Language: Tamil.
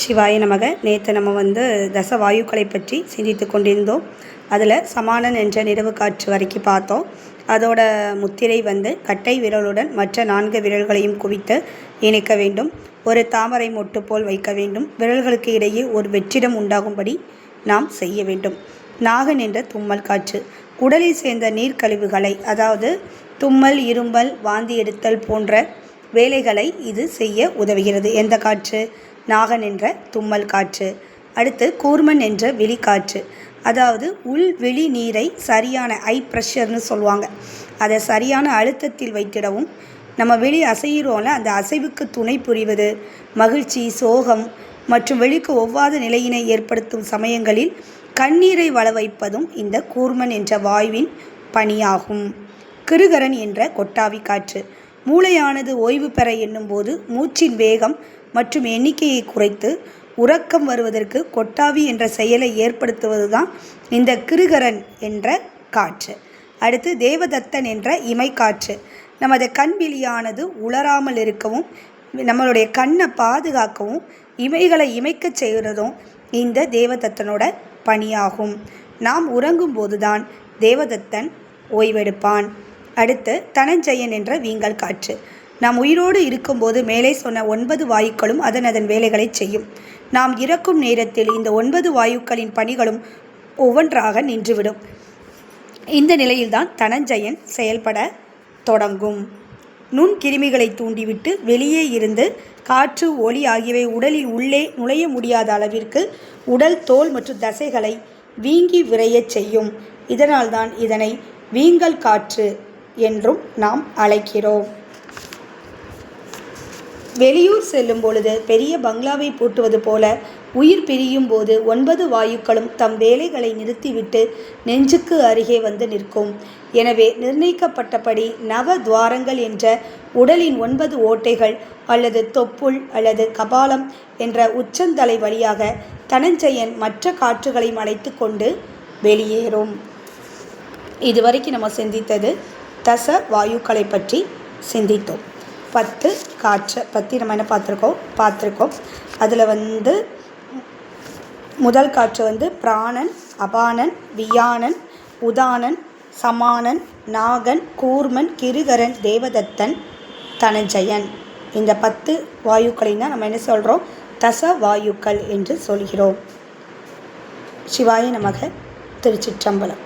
சிவாய நமக. நேற்று நம்ம வந்து தச வாயுக்களை பற்றி சிந்தித்து கொண்டிருந்தோம். அதில் சமானன் என்ற நிறவு காற்று வரைக்கும் பார்த்தோம். அதோட முத்திரை வந்து கட்டை விரலுடன் மற்ற நான்கு விரல்களையும் குவித்து இணைக்க வேண்டும். ஒரு தாமரை மொட்டு போல் வைக்க வேண்டும். விரல்களுக்கு இடையே ஒரு வெற்றிடம் உண்டாகும்படி நாம் செய்ய வேண்டும். நாகன் என்ற தும்மல் காற்று. உடலை சேர்ந்த நீர்க்கழிவுகளை அதாவது தும்மல் இருமல் வாந்தி எடுத்தல் போன்ற வேலைகளை இது செய்ய உதவுகிறது. எந்த காற்று? நாகன் என்ற தும்மல் காற்று. அடுத்து கூர்மன் என்ற வெளிக்காற்று அதாவது உள் வெளி நீரை சரியான ஐ ப்ரெஷர்னு சொல்லுவாங்க. அதை சரியான அழுத்தத்தில் வைத்திடவும். நம்ம வெளி அசைகிறோம்ல அந்த அசைவுக்கு துணை புரிவது மகிழ்ச்சி சோகம் மற்றும் வெளிக்கு ஒவ்வாத நிலையினை ஏற்படுத்தும் சமயங்களில் கண்ணீரை வள வைப்பதும் இந்த கூர்மன் என்ற வாயுவின் பணியாகும். கிருகரன் என்ற கொட்டாவி காற்று. மூளையானது ஓய்வு பெற எண்ணும்போது மூச்சின் வேகம் மற்றும் எண்ணிக்கையை குறைத்து உறக்கம் வருவதற்கு கொட்டாவி என்ற செயலை ஏற்படுத்துவது தான் இந்த கிருகரன் என்ற காற்று. அடுத்து தேவதத்தன் என்ற இமைக்காற்று நமது கண் விழியானது உலராமல் இருக்கவும் நம்மளுடைய கண்ணை பாதுகாக்கவும் இமைகளை இமைக்கச் செய்கிறதும் இந்த தேவதத்தனோட பணியாகும். நாம் உறங்கும்போது தான் தேவதத்தன் ஓய்வெடுப்பான். அடுத்து தனஞ்சயன் என்ற வீங்கல் காற்று. நாம் உயிரோடு இருக்கும்போது மேலே சொன்ன ஒன்பது வாயுக்களும் அதன் அதன் வேலைகளை செய்யும். நாம் இறக்கும் நேரத்தில் இந்த ஒன்பது வாயுக்களின் பணிகளும் ஒவ்வொன்றாக நின்றுவிடும். இந்த நிலையில்தான் தனஞ்சயன் செயல்பட தொடங்கும். நுண்கிருமிகளை தூண்டிவிட்டு வெளியே இருந்து காற்று ஒளி ஆகியவை உடலில் உள்ளே நுழைய முடியாத அளவிற்கு உடல் தோல் மற்றும் தசைகளை வீங்கி விரையச் செய்யும். இதனால்தான் இதனை வீங்கல் காற்று என்றும் நாம் அழைக்கிறோம். வெளியூர் செல்லும் பொழுது பெரிய பங்களாவை பூட்டுவது போல உயிர் பிரியும் போது ஒன்பது வாயுக்களும் தம் வேலைகளை நிறுத்திவிட்டு நெஞ்சுக்கு அருகே வந்து நிற்கும். எனவே நிர்ணயிக்கப்பட்டபடி நவ துவாரங்கள் என்ற உடலின் ஒன்பது ஓட்டைகள் அல்லது தொப்புள் அல்லது கபாலம் என்ற உச்சந்தலை வழியாக தனஞ்சயன் மற்ற காற்றுகளையும் அழைத்து கொண்டு வெளியேறும். இதுவரைக்கும் நம்ம சிந்தித்தது தச வாயுக்களை பற்றி சிந்தித்தோம். பத்து காற்றை பற்றி நம்ம என்ன பார்த்துருக்கோம்? பார்த்துருக்கோம். அதில் வந்து முதல் காற்று வந்து பிராணன் அபானன் வியானன் உதானன் சமானன் நாகன் கூர்மன் கிருகரன் தேவதத்தன் தனஞ்சயன் இந்த பத்து வாயுக்களையும் தான் நம்ம என்ன சொல்கிறோம் தச வாயுக்கள் என்று சொல்கிறோம். சிவாய நமக திருச்சிற்றம்பலம்.